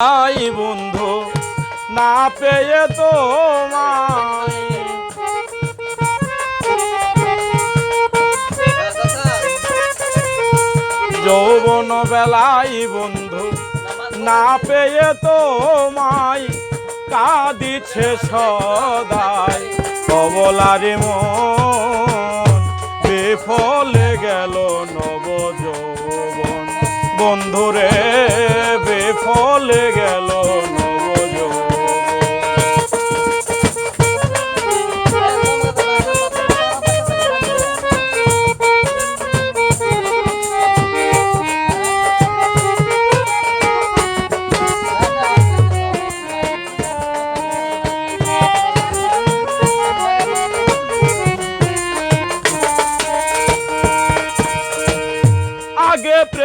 I বন্ধু, না পেয়ে তো যৌবন বেলাই বন্ধু, না পেয়ে তো মাই কাঁদিছে সদাই। কবলারে মন বেফলে গেল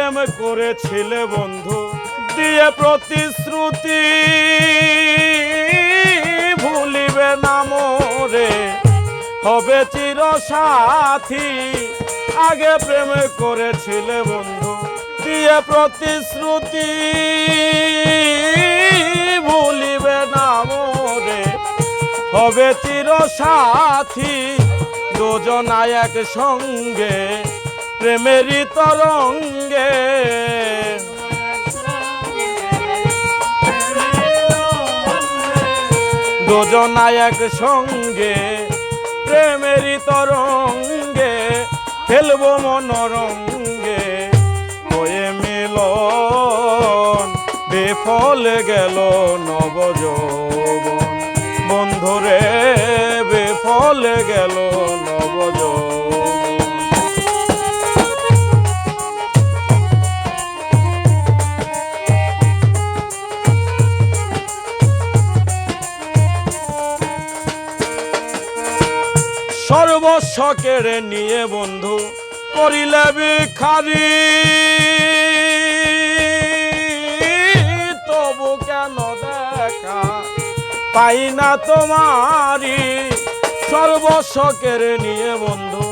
প্রেম করেছিলে বন্ধু, দিয়ে প্রতিশ্রুতি ভুলিবে না মোরে। হবে চির সাথী আগে প্রেম করেছিলে বন্ধু, দিয়ে প্রতিশ্রুতি ভুলিবে না মোরে। হবে চির সাথী দুজনায় এক সঙ্গে প্রেমেরই তরঙ্গে। দুজনায় এক সঙ্গে প্রেমেরই তরঙ্গে খেলব মনোরঙ্গে। হয়ে মিলন, বেফল গেল নব যৌবন বন্ধুরে সর্বস্ব কেড়ে নিয়ে বন্ধু করিলে বিখারি তবু কেন দেখা পাই না তোমারি সর্বস্ব কেড়ে নিয়ে বন্ধু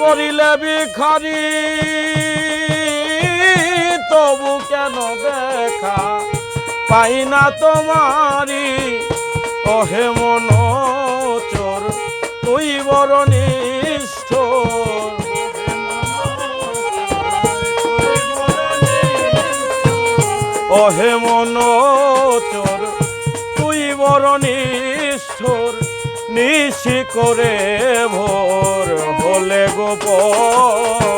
করিলে ভিখারি। তবু কেন দেখা পাই না তোমারি অহে মন তুই বড় নিষ্ঠ অহে মন চোর তুই বড় নিশি করে ভোর হলে গোপন।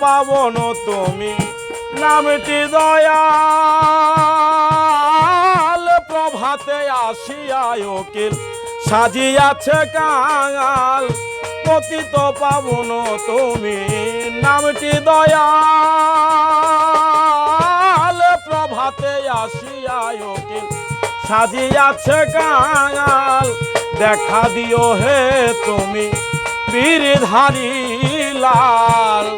পাবন তুমি। নামটি দয়াল, প্রভাতে আসিয়ায় উকিল, সাজিয়াছে কাঙাল পতিত পাবন তুমি। নামটি দয়াল, প্রভাতে আসিয়ায় উকিল, সাজিয়াছে কাঙাল, দেখা দিও হে তুমি, বীরধারী লাল।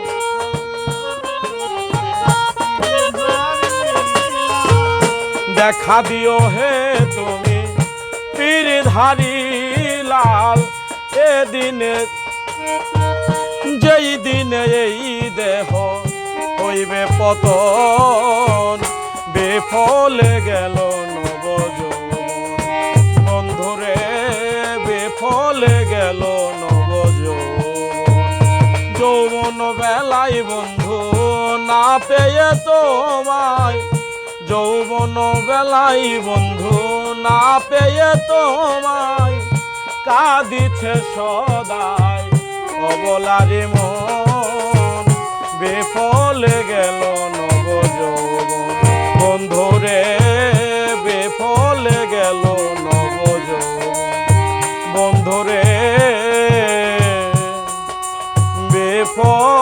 দেখা দিও হে তুমি বীরধারী লাল এ দিনে যেই দিনে এই দেহ হইবে পতন, বেফলে গেল নব বন্ধুরে, বেফলে গেল নব যৌবন বেলায় বন্ধু, না পেয়ে তোমায় যৌবন বেলাই বন্ধু, না পেয়ে তোমায় কাঁদিছে সদাই। অবলারে মন বেফলে গেল নব যৌবন। বন্ধুরে বেফলে গেল নব যৌবন। বন্ধুরে ফল